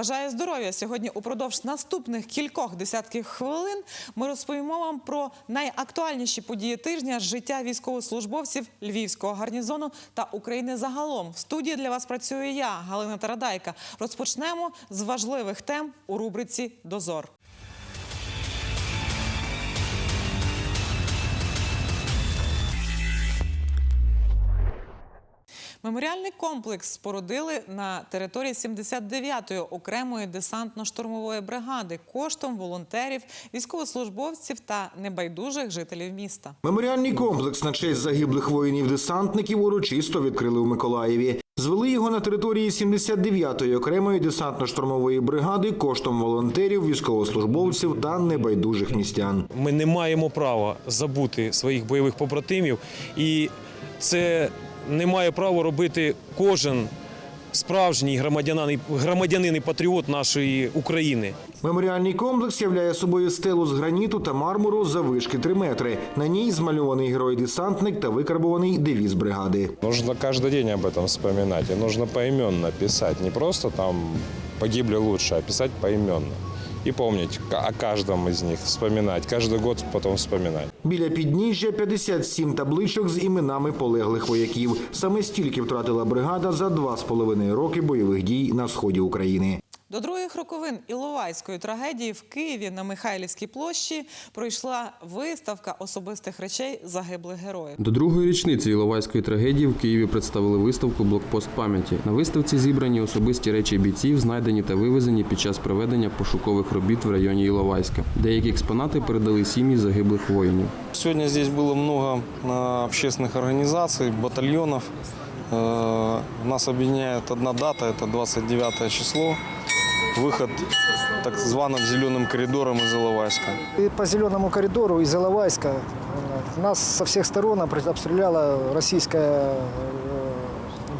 Бажаю здоров'я. Сьогодні упродовж наступних кількох десятків хвилин ми розповімо вам про найактуальніші події тижня життя військовослужбовців Львівського гарнізону та України загалом. В студії для вас працюю я, Галина Тарадайка. Розпочнемо з важливих тем у рубриці Дозор. Меморіальний комплекс спорудили на території 79-ї окремої десантно-штурмової бригади коштом волонтерів, військовослужбовців та небайдужих жителів міста. Меморіальний комплекс на честь загиблих воїнів-десантників урочисто відкрили у Миколаєві. Звели його на території 79-ї окремої десантно-штурмової бригади коштом волонтерів, військовослужбовців та небайдужих містян. Ми не маємо права забути своїх бойових побратимів, і це не має права робити кожен справжній громадянин, громадянин і патріот нашої України. Меморіальний комплекс являє собою стелу з граніту та мармуру завишки 3 метри. На ній змальований герой-десантник та викарбований девіз бригади. Нужно каждый день об этом вспоминать. И нужно поименно писать. Не просто там погибли лучше, а писать поименно. И помнить ка- о кожному з них, вспоминать. кожен год потом вспоминать. Біля підніжжя 57 табличок з іменами полеглих вояків. Саме стільки втратила бригада за два з половиною роки бойових дій на сході України. До других роковин Іловайської трагедії в Києві на Михайлівській площі пройшла виставка особистих речей загиблих героїв. До другої річниці Іловайської трагедії в Києві представили виставку Блокпост пам'яті. На виставці зібрані особисті речі бійців, знайдені та вивезені під час проведення пошукових робіт в районі Іловайська. Деякі експонати передали сім'ї загиблих воїнів. Сегодня здесь было много а, общественных организаций, батальонов. Э, Нас объединяет одна дата, это 29 число. Выход так званым зеленым коридором из Иловайска. И по зеленому коридору из Иловайска э, нас со всех сторон обр- обстреляла российская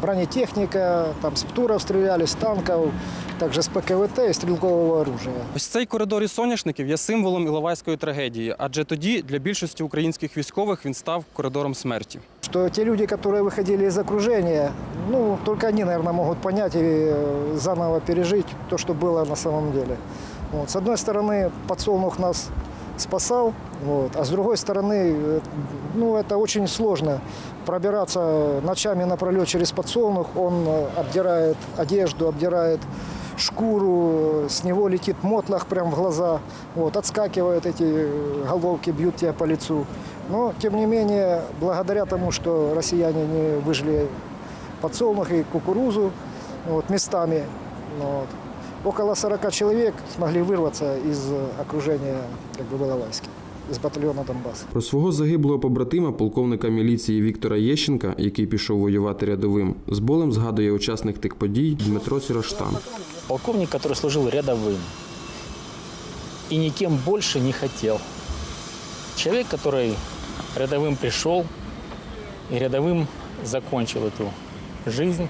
э, бронетехника, там с птуров стреляли, с танков, также с ПКВТ и стрелкового оружия. Ось цей коридор із соняшників є символом Іловайської трагедії, адже тоді для більшості українських військових він став коридором смерті. Что те люди, которые выходили из окружения, ну, только они, наверное, могут понять и э, заново пережить то, что было на самом деле. Вот. С одной стороны, подсолнух нас спасал, вот, а с другой стороны, э, ну, это очень сложно пробираться ночами напролет через подсолнух. Он э, обдирает одежду, обдирает шкуру, с него летит мотлах прямо в глаза, вот, отскакивают эти э, головки, бьют тебя по лицу. Но, тем не менее, благодаря тому, что россияне не выжили подсолнух и кукурузу вот, местами, вот, около 40 человек смогли вырваться из э, окружения как бы, в Иловайске, из батальона Донбасс. Про свого загиблого побратима, полковника міліції Віктора Єщенка, який пішов воювати рядовим, з болем згадує учасник тих подій Дмитро Сіроштан. полковник, который служил рядовым и никем больше не хотел. Человек, который рядовым пришел и рядовым закончил эту жизнь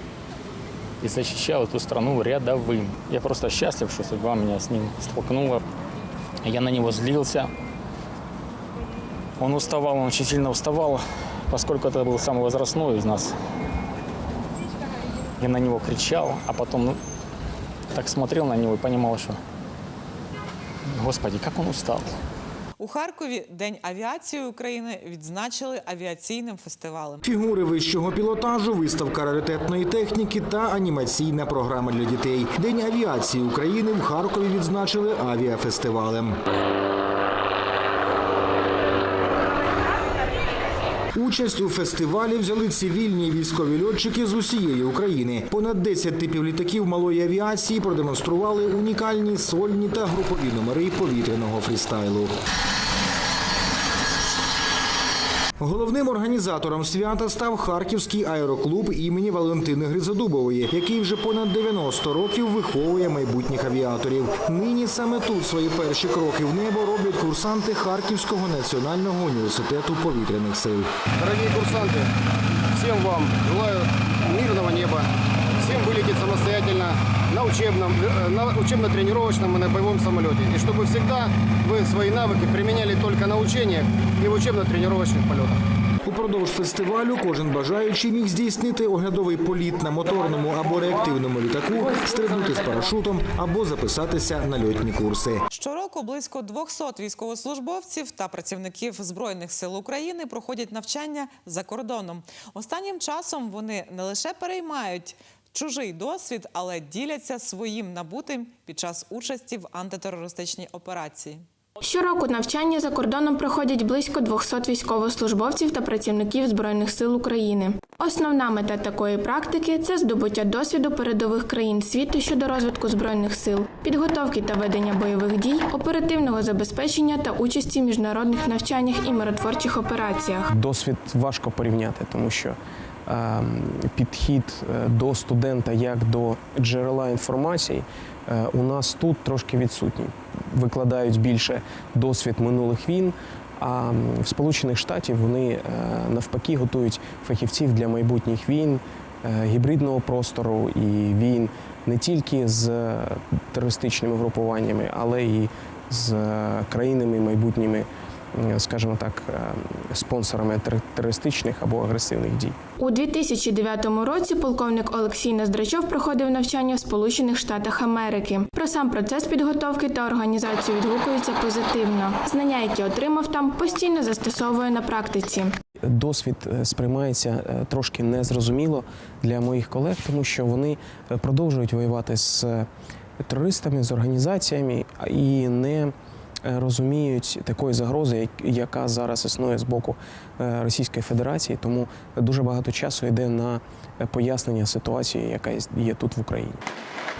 И защищал эту страну рядовым. Я просто счастлив, что судьба меня с ним столкнула. Я на него злился. Он уставал, он очень сильно уставал, поскольку это был самый возрастной из нас. Я на него кричал, а потом ну, так смотрел на него и понимал, что, Господи, как он устал. У Харкові День авіації України відзначили авіаційним фестивалем. Фігури вищого пілотажу, виставка раритетної техніки та анімаційна програма для дітей. День авіації України в Харкові відзначили авіафестивалем. Участь у фестивалі взяли цивільні військові льотчики з усієї України. Понад 10 типів літаків малої авіації продемонстрували унікальні сольні та групові номери повітряного фрістайлу. Головним організатором свята став Харківський аероклуб імені Валентини Гризодубової, який вже понад 90 років виховує майбутніх авіаторів. Нині саме тут свої перші кроки в небо роблять курсанти Харківського національного університету повітряних сил. Дорогие курсанты, всем вам желаю мирного неба, всем вылететь самостоятельно на учебном, э, на учебно-тренировочном и на боевом самолете. И чтобы всегда вы свои навыки применяли только на учениях и в учебно-тренировочных полетах. Упродовж фестивалю кожен бажаючий міг здійснити оглядовий політ на моторному або реактивному літаку, стрибнути з парашутом або записатися на льотні курси. Щороку близько 200 військовослужбовців та працівників збройних сил України проходять навчання за кордоном. Останнім часом вони не лише переймають чужий досвід, але діляться своїм набутим під час участі в антитерористичній операції. Щороку навчання за кордоном проходять близько 200 військовослужбовців та працівників Збройних сил України. Основна мета такої практики це здобуття досвіду передових країн світу щодо розвитку збройних сил, підготовки та ведення бойових дій, оперативного забезпечення та участі в міжнародних навчаннях і миротворчих операціях. Досвід важко порівняти, тому що підхід е, до студента як до джерела інформації е, у нас тут трошки відсутній. Викладають більше досвід минулих війн. А в Сполучених Штатів вони е, навпаки готують фахівців для майбутніх війн, гібридного простору і війн не тільки з терористичними групуваннями, але і з країнами майбутніми скажімо так, е, спонсорами тер- терористичних або агресивних дій. У 2009 році полковник Олексій Ноздрачов проходив навчання в Сполучених Штатах Америки. Про сам процес підготовки та організацію відгукується позитивно. Знання, які отримав там, постійно застосовує на практиці. Досвід е, сприймається е, трошки незрозуміло для моїх колег, тому що вони продовжують воювати з терористами, з організаціями і не розуміють такої загрози, яка зараз існує з боку е, Російської Федерації. Тому дуже багато часу йде на е, пояснення ситуації, яка є тут в Україні.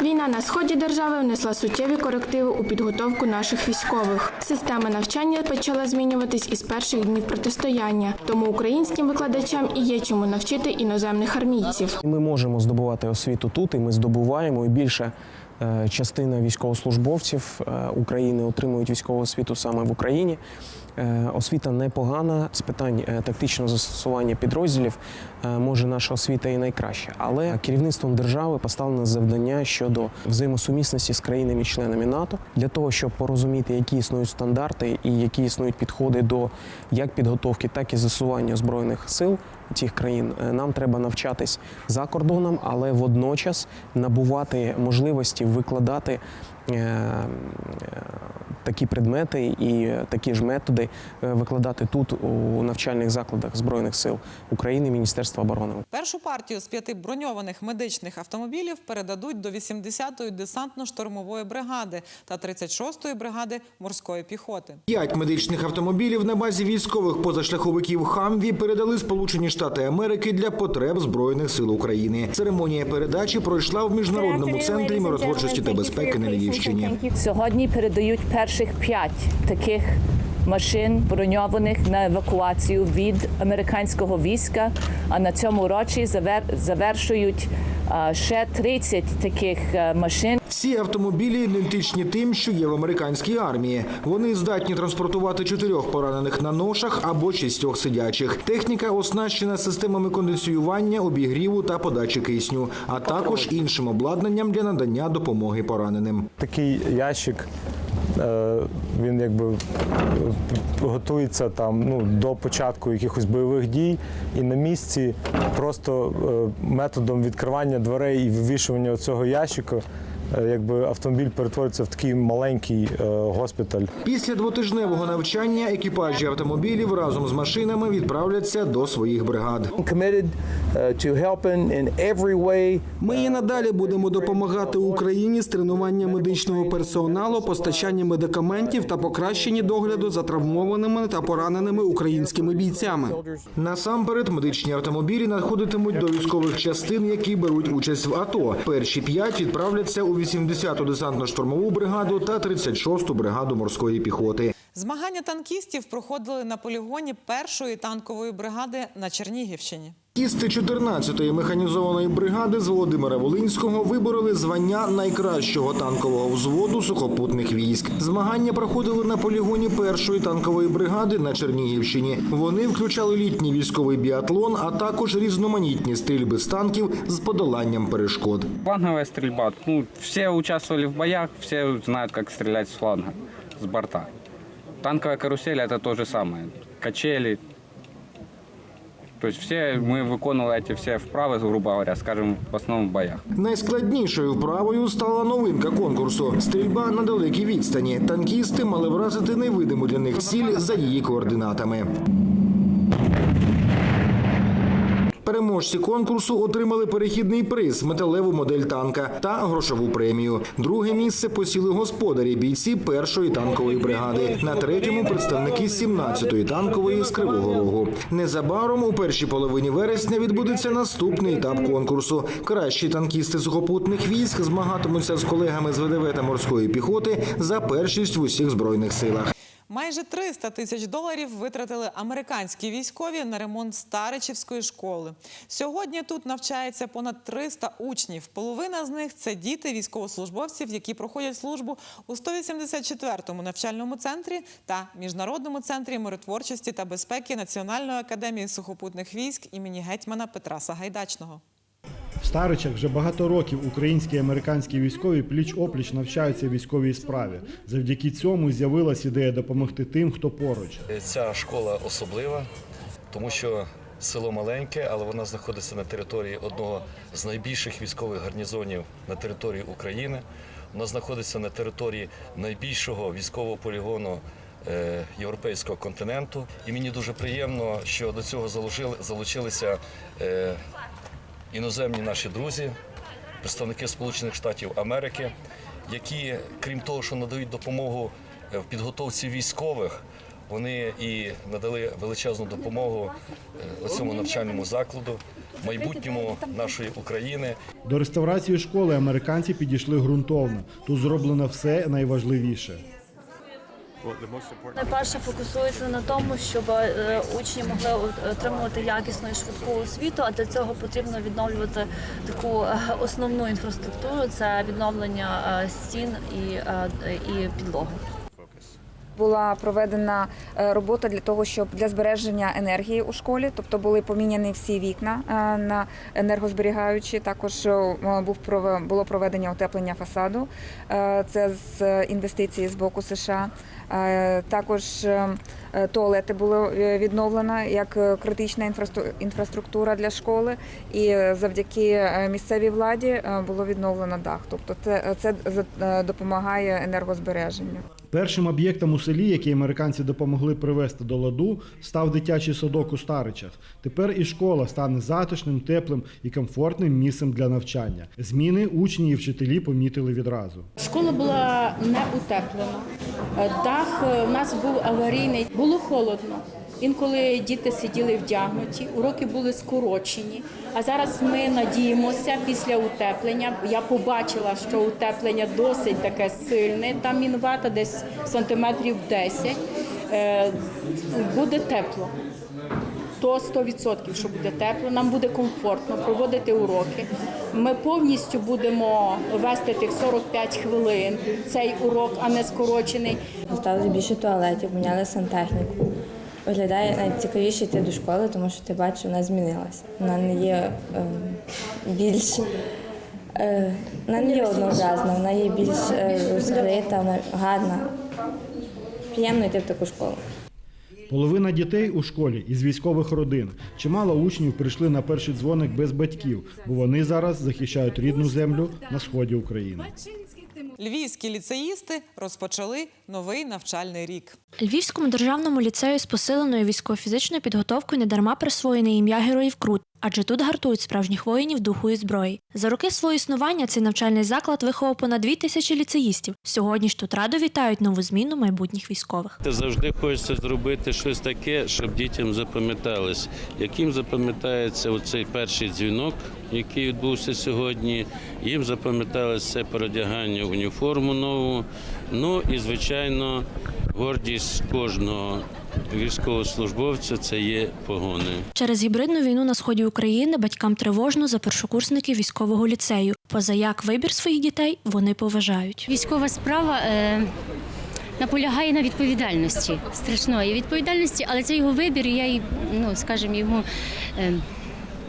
Війна на сході держави внесла суттєві корективи у підготовку наших військових. Система навчання почала змінюватись із перших днів протистояння, тому українським викладачам і є чому навчити іноземних армійців. Ми можемо здобувати освіту тут, і ми здобуваємо і більше. Е, Частина військовослужбовців е, України отримують військову освіту саме в Україні. Е, Освіта непогана з питань тактичного застосування підрозділів. Е, Може, наша освіта і найкраща, але керівництвом держави поставлено завдання щодо взаємосумісності з країнами-членами НАТО для того, щоб порозуміти, які існують стандарти і які існують підходи до як підготовки, так і застосування збройних сил цих країн. Е, Нам треба навчатись за кордоном, але водночас набувати можливості викладати. Е, е, Такі предмети і такі ж методи е, викладати тут у навчальних закладах збройних сил України, Міністерства оборони. Першу партію з п'яти броньованих медичних автомобілів передадуть до 80-ї десантно-штурмової бригади та 36-ї бригади морської піхоти. П'ять медичних автомобілів на базі військових позашляховиків Хамві передали Сполучені Штати Америки для потреб збройних сил України. Церемонія передачі пройшла в міжнародному центрі миротворчості та безпеки на Львівщині. Сьогодні передають перших п'ять таких машин броньованих на евакуацію від американського війська. А на цьому році завер- завершують ще 30 таких е, машин. Всі автомобілі ідентичні тим, що є в американській армії. Вони здатні транспортувати чотирьох поранених на ношах або шістьох сидячих. Техніка оснащена системами кондиціювання, обігріву та подачі кисню, а також іншим обладнанням для надання допомоги пораненим. такий ящик. Е, Він якби е, готується там ну до початку якихось бойових дій, і на місці просто е, методом відкривання дверей і вивішування цього ящика, якби автомобіль перетвориться в такий маленький е, госпіталь. Після двотижневого навчання екіпажі автомобілів разом з машинами відправляться до своїх бригад. Ми і надалі будемо допомагати Україні з тренування медичного персоналу, постачання медикаментів та покращенні догляду за травмованими та пораненими українськими бійцями. Насамперед, медичні автомобілі надходитимуть до військових частин, які беруть участь в АТО. Перші п'ять відправляться у 80-ту десантно-штурмову бригаду та 36-ту бригаду морської піхоти. Змагання танкістів проходили на полігоні першої танкової бригади на Чернігівщині. Кісти 14-ї механізованої бригади з Володимира Волинського вибороли звання найкращого танкового взводу сухопутних військ. Змагання проходили на полігоні першої танкової бригади на Чернігівщині. Вони включали літній військовий біатлон, а також різноманітні стрільби з танків з подоланням перешкод. Фланговая стрельба. Ну, все участвовали в боях, все знают, как стрелять с фланга, с борта. Танковая карусель – это то же самое. Качели, То есть все мы выполнили эти все вправы, грубо говоря, скажем, в основном в боях. Найскладнішою вправою стала новинка конкурсу стрільба на далекій відстані. Танкісти мали вразити невидиму для них ціль за її координатами. Переможці конкурсу отримали перехідний приз, металеву модель танка та грошову премію. Друге місце посіли господарі бійці першої танкової бригади. На третьому представники 17-ї танкової з Кривого Рогу. Незабаром у першій половині вересня відбудеться наступний етап конкурсу. Кращі танкісти сухопутних військ змагатимуться з колегами з ВДВ та морської піхоти за першість в усіх збройних силах. Майже 300 тисяч доларів витратили американські військові на ремонт Старичівської школи. Сьогодні тут навчається понад 300 учнів. Половина з них це діти військовослужбовців, які проходять службу у 184-му навчальному центрі та міжнародному центрі миротворчості та безпеки Національної академії сухопутних військ імені гетьмана Петра Сагайдачного. Старичах вже багато років українські і американські військові пліч-опліч навчаються військовій справі. Завдяки цьому з'явилась ідея допомогти тим, хто поруч. Ця школа особлива, тому що село маленьке, але вона знаходиться на території одного з найбільших військових гарнізонів на території України. Вона знаходиться на території найбільшого військового полігону е, європейського континенту. І мені дуже приємно, що до цього залучили- залучилися е, іноземні наші друзі, представники Сполучених Штатів Америки, які, крім того, що надають допомогу е, в підготовці військових, вони і надали величезну допомогу е, цьому навчальному закладу, майбутньому нашої України. До реставрації школи американці підійшли ґрунтовно. Тут зроблено все найважливіше. Найперше фокусується на тому, щоб е, учні могли отримувати якісну і швидку освіту, а для цього потрібно відновлювати таку е, основну інфраструктуру це відновлення е, стін і, і підлоги. Була проведена е, робота для того, щоб для збереження енергії у школі, тобто були поміняні всі вікна е, на енергозберігаючі. Також е, був було проведення утеплення фасаду. Це з інвестиції з боку США. Також туалети було відновлено як критична інфраструктура для школи, і завдяки місцевій владі було відновлено дах. Тобто це, це допомагає енергозбереженню. Першим об'єктом у селі, який американці допомогли привести до ладу, став дитячий садок у Старичах. Тепер і школа стане затишним, теплим і комфортним місцем для навчання. Зміни учні і вчителі помітили відразу. Школа була не утеплена. Е, Дах е, у нас був аварійний, було холодно. Інколи діти сиділи вдягнуті, уроки були скорочені. А зараз ми надіємося після утеплення. Я побачила, що утеплення досить таке сильне. Там мінвата десь сантиметрів 10. Е, Буде тепло. То 100%, що буде тепло, нам буде комфортно проводити уроки. Ми повністю будемо вести тих 45 хвилин цей урок, а не скорочений. Поставили більше туалетів, поміняли сантехніку. Виглядає найцікавіше йти до школи, тому що ти бачиш, вона змінилась. Вона не є е, більш вона не є однообразна, вона є більш е, розкрита, вона гарна. Приємно йти в таку школу. Половина дітей у школі із військових родин. Чимало учнів прийшли на перший дзвоник без батьків, бо вони зараз захищають рідну землю на сході України. Львівські ліцеїсти розпочали новий навчальний рік. Львівському державному ліцею з посиленою військово-фізичною підготовкою недарма присвоєне ім'я Героїв Крут, адже тут гартують справжніх воїнів духу і зброї. За роки свого існування цей навчальний заклад виховав понад дві тисячі ліцеїстів. Сьогодні ж тут радо вітають нову зміну майбутніх військових. Завжди хочеться зробити щось таке, щоб дітям запам'яталось. Яким запам'ятається оцей перший дзвінок, який відбувся сьогодні. Їм запам'яталося це передягання уніформу нову. Ну і звичайно, гордість кожного військовослужбовця це є погони. Через гібридну війну на сході України батькам тривожно за першокурсників військового ліцею. Поза як вибір своїх дітей вони поважають. Військова справа е, наполягає на відповідальності, страшної відповідальності, але це його вибір, і я й, ну, скажімо, йому е,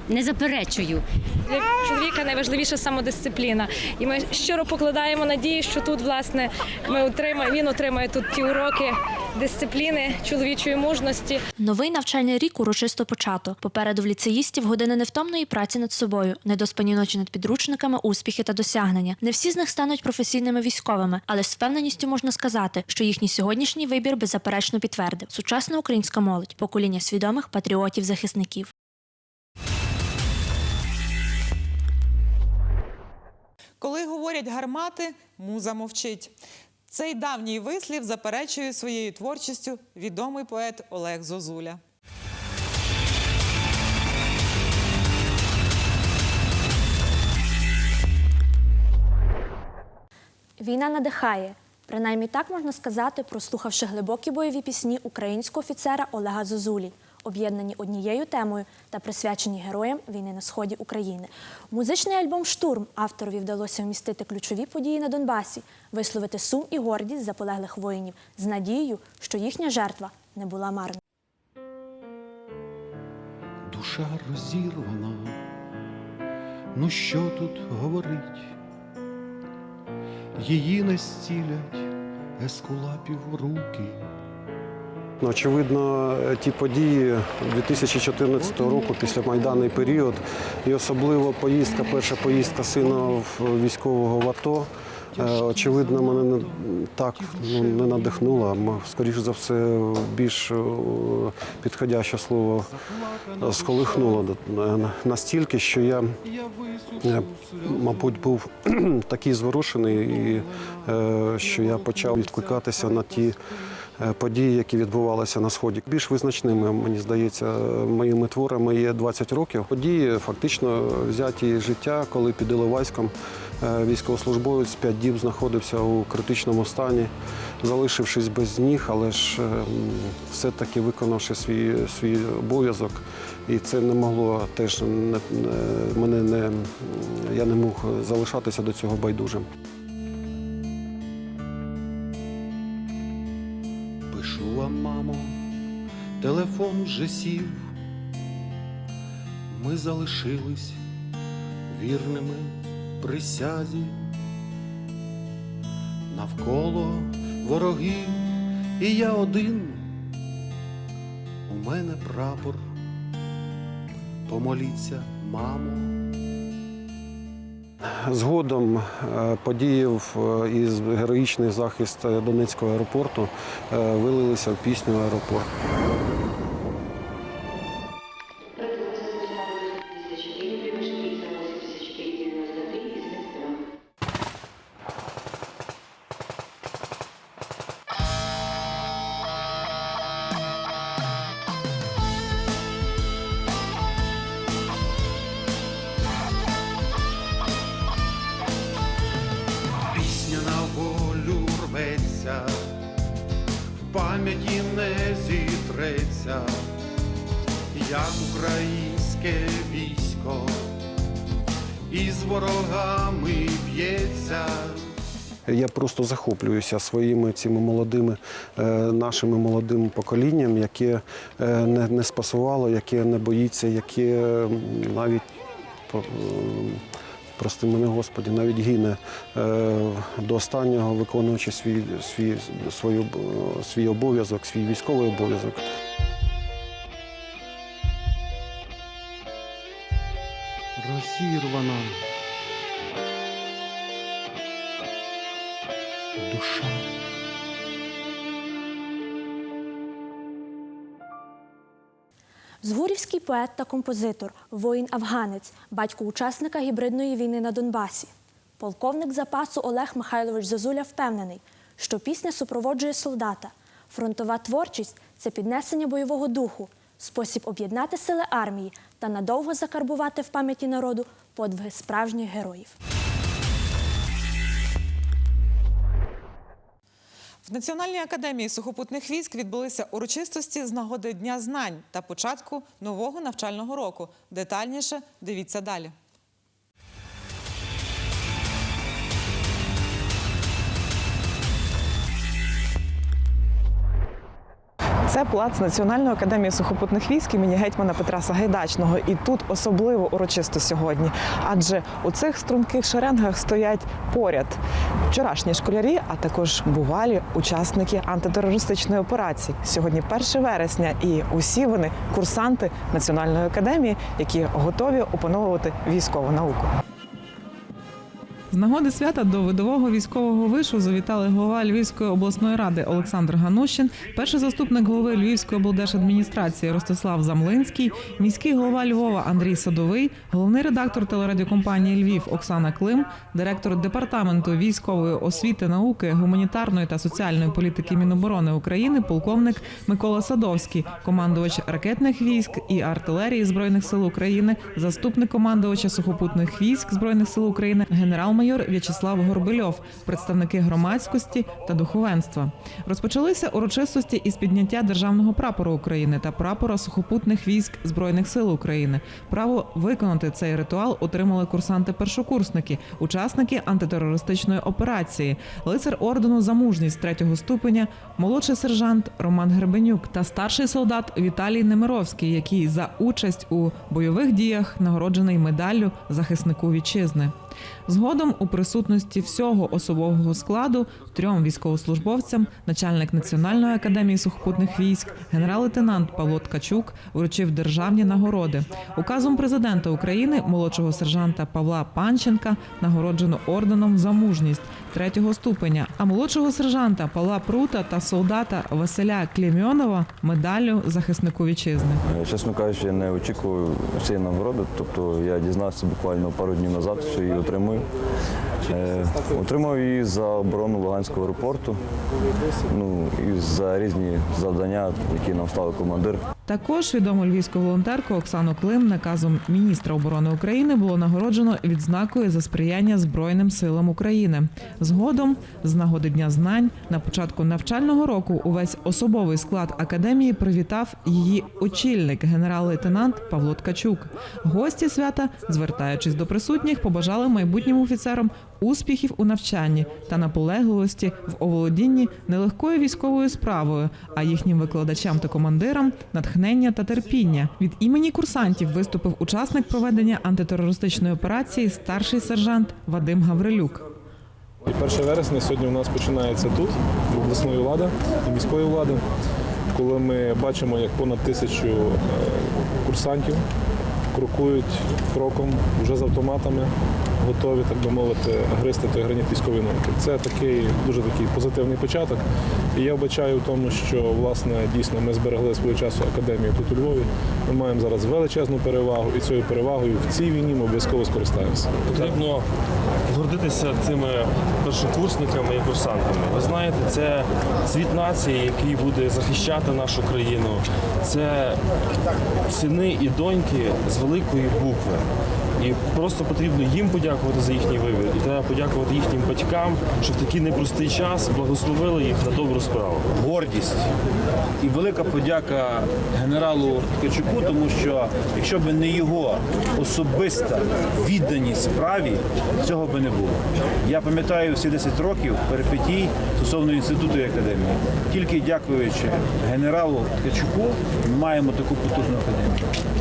не заперечую. Для чоловіка найважливіша самодисципліна. І ми щиро покладаємо надію, що тут власне ми отримаємо, він отримає тут ті уроки дисципліни, чоловічої мужності. Новий навчальний рік урочисто почато. Попереду в ліцеїстів години невтомної праці над собою, недоспані ночі над підручниками, успіхи та досягнення. Не всі з них стануть професійними військовими, але з впевненістю можна сказати, що їхній сьогоднішній вибір беззаперечно підтвердив сучасна українська молодь, покоління свідомих патріотів-захисників. Коли говорять гармати, муза мовчить. Цей давній вислів заперечує своєю творчістю відомий поет Олег Зозуля. Війна надихає. Принаймні так можна сказати, прослухавши глибокі бойові пісні українського офіцера Олега Зозулі, об'єднані однією темою та присвячені героям війни на сході України. Музичний альбом Штурм авторові вдалося вмістити ключові події на Донбасі, висловити сум і гордість за полеглих воїнів з надією, що їхня жертва не була марною. душа розірвана. Ну що тут говорить? Її не стілять ескулапів руки. Ну, Очевидно, ті події 2014 року, після майданний період, і особливо поїздка, перша поїздка сина військового в АТО. е, Очевидно, мене не так ну, не надихнула, а скоріш за все, більш е, підходяще слово е, сколихнуло настільки, що я, е, мабуть, був такий зворушений, і, е, що я почав відкликатися на ті е, події, які відбувалися на сході. Більш визначними, мені здається, моїми творами є 20 років. Події фактично взяті життя, коли під Іловайськом е, військовослужбовець 5 діб знаходився у критичному стані, залишившись без ніг, але ж е, все-таки виконавши свій, свій обов'язок. І це не могло теж не- мене не я не мог залишатися до цього байдужим. Телефон вже сів. Ми залишились вірними присязі. Навколо вороги, і я один. У мене прапор. Помоліться, мамо. Згодом е, події в- із героїчний захист е, Донецького аеропорту е, вилилися в пісню Аеропорт. Я просто захоплююся своїми цими молодими, е, нашими молодим поколінням, яке е, не, не спасувало, яке не боїться, яке навіть прости мене Господі, навіть гине е, до останнього, виконуючи свій, свій, свою, свій обов'язок, свій військовий обов'язок. розірвана. Душа. Згурівський поет та композитор, воїн-афганець, батько учасника гібридної війни на Донбасі. Полковник запасу Олег Михайлович Зозуля впевнений, що пісня супроводжує солдата. Фронтова творчість це піднесення бойового духу, спосіб об'єднати сили армії та надовго закарбувати в пам'яті народу подвиги справжніх героїв. В Національній академії сухопутних військ відбулися урочистості з нагоди Дня знань та початку нового навчального року. Детальніше дивіться далі. Це плац Національної академії сухопутних військ імені гетьмана Петра Сагайдачного. І тут особливо урочисто сьогодні, адже у цих струнких шеренгах стоять поряд вчорашні школярі, а також бувалі учасники антитерористичної операції. Сьогодні 1 вересня, і усі вони курсанти Національної академії, які готові опановувати військову науку. З нагоди свята до видового військового вишу завітали голова Львівської обласної ради Олександр Ганущин, перший заступник голови Львівської облдержадміністрації Ростислав Замлинський, міський голова Львова Андрій Садовий, головний редактор телерадіокомпанії Львів Оксана Клим, директор департаменту військової освіти, науки, гуманітарної та соціальної політики Міноборони України, полковник Микола Садовський, командувач ракетних військ і артилерії збройних сил України, заступник командувача сухопутних військ збройних сил України, генерал-майор В'ячеслав Горбельов, представники громадськості та духовенства. Розпочалися урочистості із підняття державного прапору України та прапора сухопутних військ збройних сил України. Право виконати цей ритуал отримали курсанти-першокурсники, учасники антитерористичної операції, лицар ордену за мужність третього ступеня, молодший сержант Роман Гребенюк та старший солдат Віталій Немировський, який за участь у бойових діях нагороджений медаллю захиснику вітчизни. Згодом у присутності всього особового складу трьом військовослужбовцям начальник Національної академії сухопутних військ, генерал-лейтенант Павло Ткачук вручив державні нагороди. Указом президента України молодшого сержанта Павла Панченка нагороджено орденом за мужність третього ступеня, а молодшого сержанта Павла Прута та солдата Василя Клємьонова медаллю захиснику вітчизни. Чесно кажучи, я не очікував цієї нагороди. Тобто я дізнався буквально пару днів назад, що її отримую. Е, отримав її за оборону Луганського аеропорту, ну і за різні завдання, які нам ставив командир. Також відому львівську волонтерку Оксану Клим наказом міністра оборони України було нагороджено відзнакою за сприяння Збройним силам України. Згодом, з нагоди Дня знань, на початку навчального року увесь особовий склад академії привітав її очільник, генерал-лейтенант Павло Ткачук. Гості свята, звертаючись до присутніх, побажали майбутнім офіцерам успіхів у навчанні та наполегливості в оволодінні нелегкою військовою справою, а їхнім викладачам та командирам натхнення та терпіння. Від імені курсантів виступив учасник проведення антитерористичної операції, старший сержант Вадим Гаврилюк. 1 вересня сьогодні у нас починається тут, обласної влади і міської влади, коли ми бачимо, як понад тисячу е, курсантів крокують кроком вже з автоматами, готові, так би мовити, гристи той граніт військової науки. Це такий дуже такий позитивний початок. І я вбачаю в тому, що власне дійсно ми зберегли свого часу академію тут у Львові. Ми маємо зараз величезну перевагу, і цією перевагою в цій війні ми обов'язково скористаємося. Потрібно гордитися цими першокурсниками і курсантами. Ви знаєте, це світ нації, який буде захищати нашу країну. Це сини і доньки з великої букви. І просто потрібно їм подякувати за їхній вибір. І треба подякувати їхнім батькам, що в такий непростий час благословили їх на добру справу. гордість і велика подяка генералу Ткачуку, тому що якщо б не його особиста відданість справі, цього би не було. Я пам'ятаю всі 10 років перипетій стосовно інституту і академії. Тільки дякуючи генералу Ткачуку, ми маємо таку потужну академію.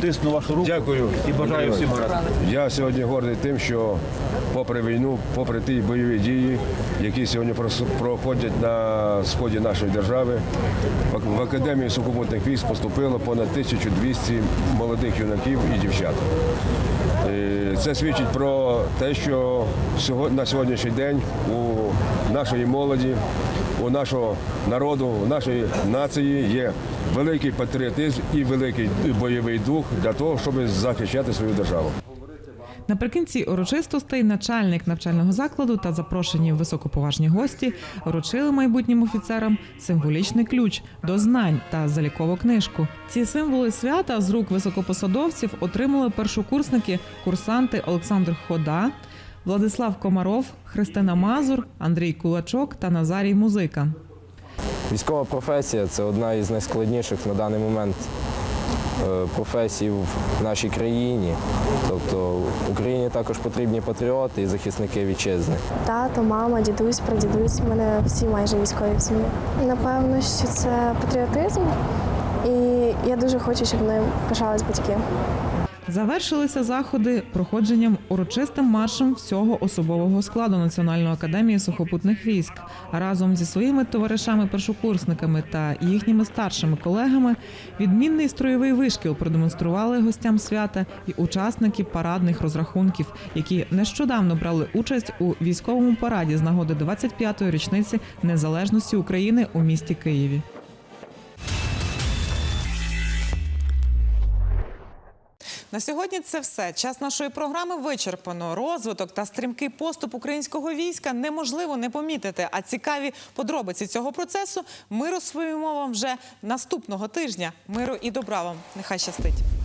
Тисну вашу руку Дякую. і бажаю всім гаразд. Я сьогодні гордий тим, що попри війну, попри ті бойові дії, які сьогодні проходять на сході нашої держави, в- Академію сухопутних військ поступило понад 1200 молодих юнаків і дівчат. Е, Це свідчить про те, що на сьогоднішній день у нашої молоді, у нашого народу, у нашої нації є великий патріотизм і великий бойовий дух для того, щоб захищати свою державу. Наприкінці урочистостей начальник навчального закладу та запрошені високоповажні гості вручили майбутнім офіцерам символічний ключ до знань та залікову книжку. Ці символи свята з рук високопосадовців отримали першокурсники, курсанти Олександр Хода, Владислав Комаров, Христина Мазур, Андрій Кулачок та Назарій Музика. Військова професія це одна із найскладніших на даний момент е, професій в нашій країні. Тобто Україні також потрібні патріоти і захисники вітчизни. Тато, мама, дідусь, прадідусь. У мене всі майже військові в сім'ї. Напевно, що це патріотизм, і я дуже хочу, щоб ним пишались батьки. Завершилися заходи проходженням урочистим маршем всього особового складу Національної академії сухопутних військ. Разом зі своїми товаришами-першокурсниками та їхніми старшими колегами відмінний строєвий вишкіл продемонстрували гостям свята і учасники парадних розрахунків, які нещодавно брали участь у військовому параді з нагоди 25-ї річниці незалежності України у місті Києві. На сьогодні це все. Час нашої програми вичерпано. Розвиток та стрімкий поступ українського війська неможливо не помітити. А цікаві подробиці цього процесу ми розповімо вам вже наступного тижня. Миру і добра вам. Нехай щастить.